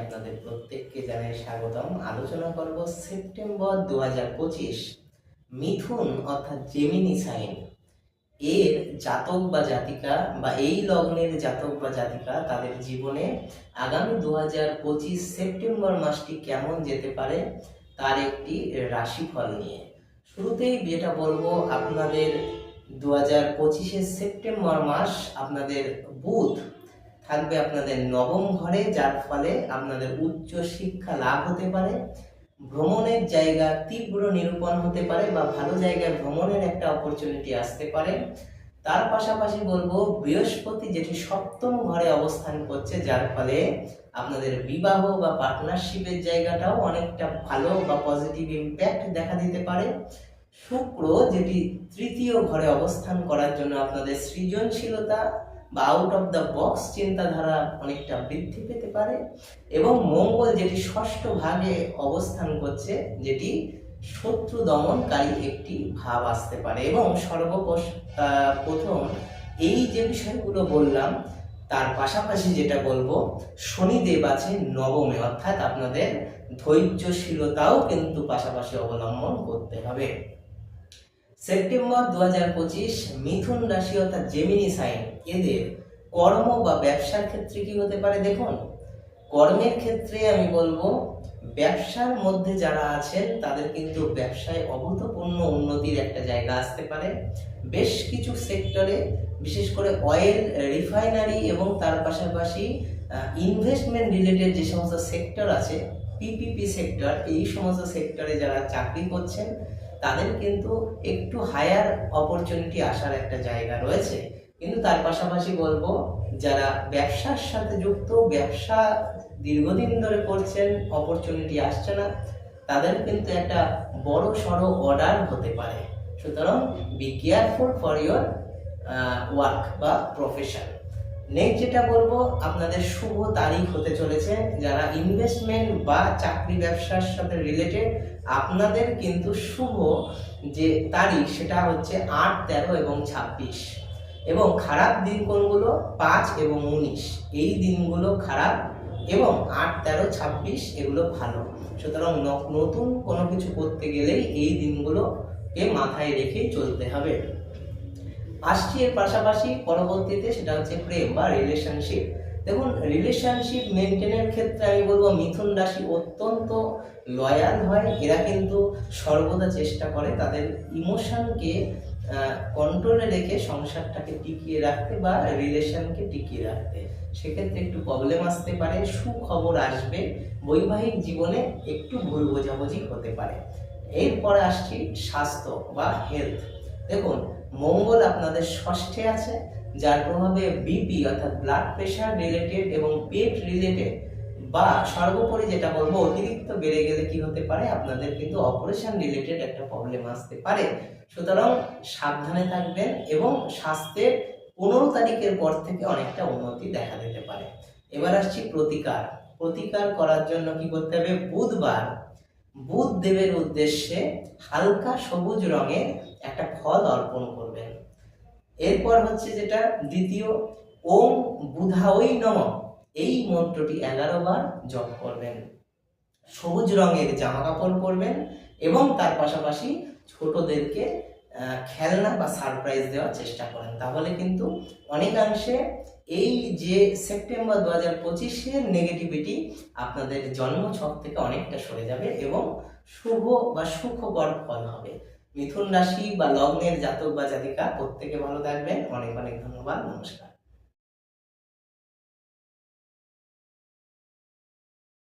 আপনাদের প্রত্যেককে জানাই স্বাগতম। আলোচনা করব সেপ্টেম্বর দু হাজার পঁচিশ মিথুন অর্থাৎ জেমিনি সাইন। এর জাতক বা জাতিকা বা এই লগ্নের জাতক বা জাতিকা তাদের জীবনে আগামী দু পঁচিশ সেপ্টেম্বর মাসটি কেমন যেতে পারে তার একটি রাশিফল নিয়ে। শুরুতেই যেটা বলব, আপনাদের দু হাজার সেপ্টেম্বর মাস আপনাদের বুধ থাকবে আপনাদের নবম ঘরে, যার ফলে আপনাদের উচ্চ শিক্ষা লাভ হতে পারে। ভ্রমণের জায়গা তীব্র নিরূপণ হতে পারে বা ভালো জায়গায় ভ্রমণের একটা অপরচুনিটি আসতে পারে। তার পাশাপাশি বলব, বৃহস্পতি যেটি সপ্তম ঘরে অবস্থান করছে, যার ফলে আপনাদের বিবাহ বা পার্টনারশিপের জায়গাটাও অনেকটা ভালো বা পজিটিভ ইম্প্যাক্ট দেখা দিতে পারে। শুক্র যেটি তৃতীয় ঘরে অবস্থান করার জন্য আপনাদের সৃজনশীলতা বা আউট অফ দ্য বক্স চিন্তাধারা অনেকটা বৃদ্ধি পেতে পারে এবং মঙ্গল যেটি ষষ্ঠ ভাগে অবস্থান করছে, যেটি শত্রু দমনকারী একটি ভাব আসতে পারে। এবং সর্বপ্রথম প্রথম এই যে বিষয়গুলো বললাম, তার পাশাপাশি যেটা বলব, শনিদেব আছে নবমে, অর্থাৎ আপনাদের ধৈর্যশীলতাও কিন্তু পাশাপাশি অবলম্বন করতে হবে। সেপ্টেম্বর দু হাজার পঁচিশ মিথুন রাশি অর্থাৎ জেমিনি সাইন এদের কর্ম বা ব্যবসার ক্ষেত্রে কি হতে পারে দেখুন? কর্মের ক্ষেত্রে আমি বলব, ব্যবসার মধ্যে যারা আছেন, তাদের কিন্তু ব্যবসায় অভূতপূর্ণ উন্নতির একটা জায়গা আসতে পারে। বেশ কিছু সেক্টরে, বিশেষ করে অয়েল রিফাইনারি এবং তার পাশাপাশি ইনভেস্টমেন্ট রিলেটেড যে সমস্ত সেক্টর আছে পিপিপি সেক্টর এই সমস্ত সেক্টরে যারা চাকরি করছেন তাদের কিন্তু একটু হায়ার অপরচুনিটি আসার একটা জায়গা রয়েছে। কিন্তু তার পাশাপাশি বলব, যারা ব্যবসার সাথে যুক্ত, ব্যবসা দীর্ঘদিন ধরে করছেন অপরচুনিটি আসছে না, তাদের কিন্তু একটা বড় সড়ো অর্ডার হতে পারে। সুতরাং be careful for your work বা প্রফেশন নেক্সট যেটা বলব, আপনাদের শুভ তারিখ হতে চলেছে। যারা ইনভেস্টমেন্ট বা চাকরি ব্যবসার সাথে রিলেটেড আপনাদের কিন্তু শুভ যে তারিখ, সেটা হচ্ছে আট, তেরো এবং ছাব্বিশ। এবং খারাপ দিন কোনগুলো? পাঁচ এবং উনিশ। এই দিনগুলো খারাপ এবং আট, তেরো, ছাব্বিশ এগুলো ভালো। সুতরাং নতুন কোনো কিছু করতে গেলেই এই দিনগুলোকে মাথায় রেখে চলতে হবে। আসছি এর পাশাপাশি পরবর্তীতে সেটা হচ্ছে প্রেম বা রিলেশনশিপ দেখুন রিলেশনশিপ মেনটেনের ক্ষেত্রে আমি বলব, মিথুন রাশি অত্যন্ত লয়াল হয়। এরা কিন্তু সর্বদা চেষ্টা করে তাদের ইমোশনকে কন্ট্রোলে রেখে সংসারটাকে টিকিয়ে রাখতে বা রিলেশনকে টিকিয়ে রাখতে। সেক্ষেত্রে একটু প্রবলেম আসতে পারে, সুখবর আসবে। বৈবাহিক জীবনে একটু ভুল বোঝাবুঝি হতে পারে। এরপরে আসছি স্বাস্থ্য বা হেলথ দেখুন, মঙ্গল আপনাদের ষষ্ঠে আছে, যার প্রভাবে বিপি অর্থাৎ ব্লাড প্রেশার রিলেটেড এবং পেট রিলেটেড বা সর্বোপরি যেটা বলব অতিরিক্ত বেড়ে গেলে কি হতে পারে, আপনাদের কিন্তু অপারেশন রিলেটেড একটা প্রবলেম আসতে পারে। সুতরাং সাবধানে থাকবেন এবং স্বাস্থ্যের পনেরো তারিখের পর থেকে অনেকটা উন্নতি দেখা দিতে পারে। এবার আসছি প্রতিকার। প্রতিকার করার জন্য কি করতে হবে? বুধবার বুধ দেবের উদ্দেশ্যে হালকা সবুজ রঙের একটা ফল অর্পণ করবেন। এরপর হচ্ছে যেটা দ্বিতীয়, ওম বুধাওই নম। এই মন্ত্রটি এগারো বার জপ করবেন। সবুজ রঙের জামা কাপড় পরবেন এবং তার পাশাপাশি ছোটদেরকে খেলনা বা সারপ্রাইজ দেওয়ার চেষ্টা করেন। তাহলে কিন্তু অনেকাংশে এই যে সেপ্টেম্বর দু হাজার পঁচিশের নেগেটিভিটি আপনাদের জন্মছক থেকে অনেকটা সরে যাবে এবং শুভ বা সুখকর ফল হবে। মিথুন রাশি বা লগ্নের জাতক বা জাতিকা প্রত্যেকে ভালো থাকবেন। অনেক অনেক ধন্যবাদ। নমস্কার।